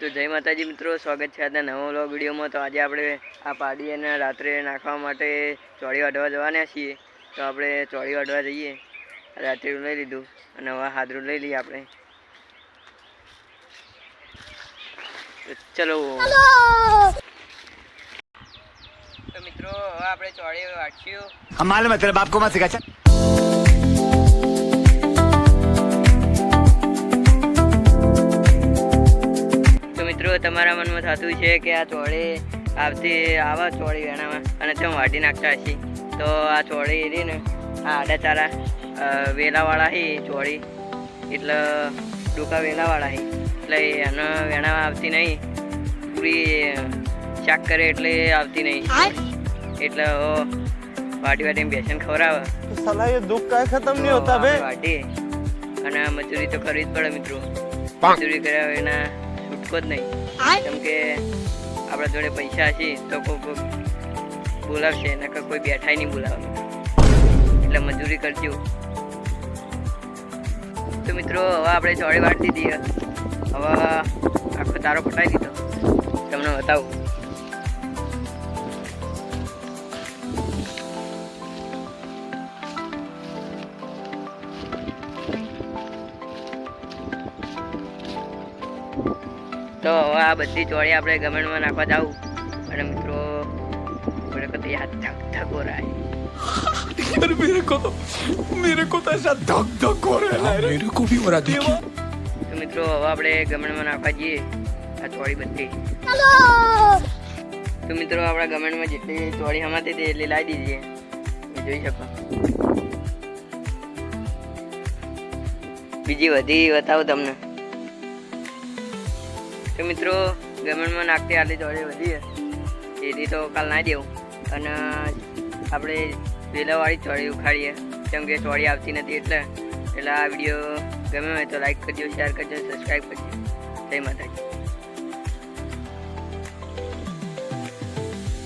તો જય માતાજી મિત્રો, સ્વાગત છે આજના નવા વ્લોગ વિડીયોમાં. તો આજે આપણે આ પાડીએને રાત્રે નાખવા માટે ચોળી વાઢવા જવાના છીએ. તો આપણે ચોળી વાઢવા જઈએ. રાત્રે લઈ લીધું અને હવે હાદરું લઈ લઈએ આપણે. ચલો. તો મિત્રો, હવે આપણે ચોળી વાટશું અમારે મતલબ આપકો માં શીખા છે. તમારા મનમાં થતું છે કે આ ચોળી આવતી આવા ચોળી વેણામાં અને તેમ વાટી નાખતા હશે. તો આ ચોળી રહી ને આ આડા ચારા વેલાવાળા હી ચોળી. એટલે ડોકા વેલાવાળા હી. એટલે એનો વેણામાં આવતી નહીં. પૂરી ચાક કરે એટલે આવતી નહીં. એટલે વાટી વાટીને બેસન ખવડાવે. સલાહ દુઃખ કાંઈ ખતમ નહીં હોતા બે વાટી અને મજૂરી તો કરવી જ પડે મિત્રો. મજૂરી કર્યા એના છૂટકો જ નહીં. કેમ કે આપણા જોડે પૈસા હશે તો કોઈ બોલાવશે નકર કોઈ બેઠાય નહીં બોલાવે એટલે મજૂરી કરજો. તો મિત્રો હવે આપણે ચોળી વાટી દીધી હવે આખો તારો પટાવી દીધો. તમને બતાવું. તો હવે આ બધી ચોળી આપણે ગમણમાં નાખવા જાવું અને મિત્રો આપણે કદી યાદ ધક ધકો રાય यार मेरे को तो मेरे को तो ऐसा धक धक हो रहा है मेरे को भी हो रहा देखिए તો મિત્રો હવે આપણે ગમણમાં નાખવા જઈએ આ ચોળી બધી તો મિત્રો આપણા ગમણમાં જેટલી ચોળી હમાતી હતી એટલી લાવી દીધી તમે જોઈ શકો બીજી વધી બતાવું તમને તો મિત્રો ગમેન્ટમાં નાખતી આટલી ચોળી વધી છે. તો કાલ ના દેવું. અને આપણે વેલાવાળી ચોળી ઉખાડીએ. કેમ કે ચોળી આવતી નથી એટલે એટલે આ વીડિયો ગમે હોય તો લાઈક કરજો શેર કરજો સબસ્ક્રાઈબ કરજો. જય માતાજી.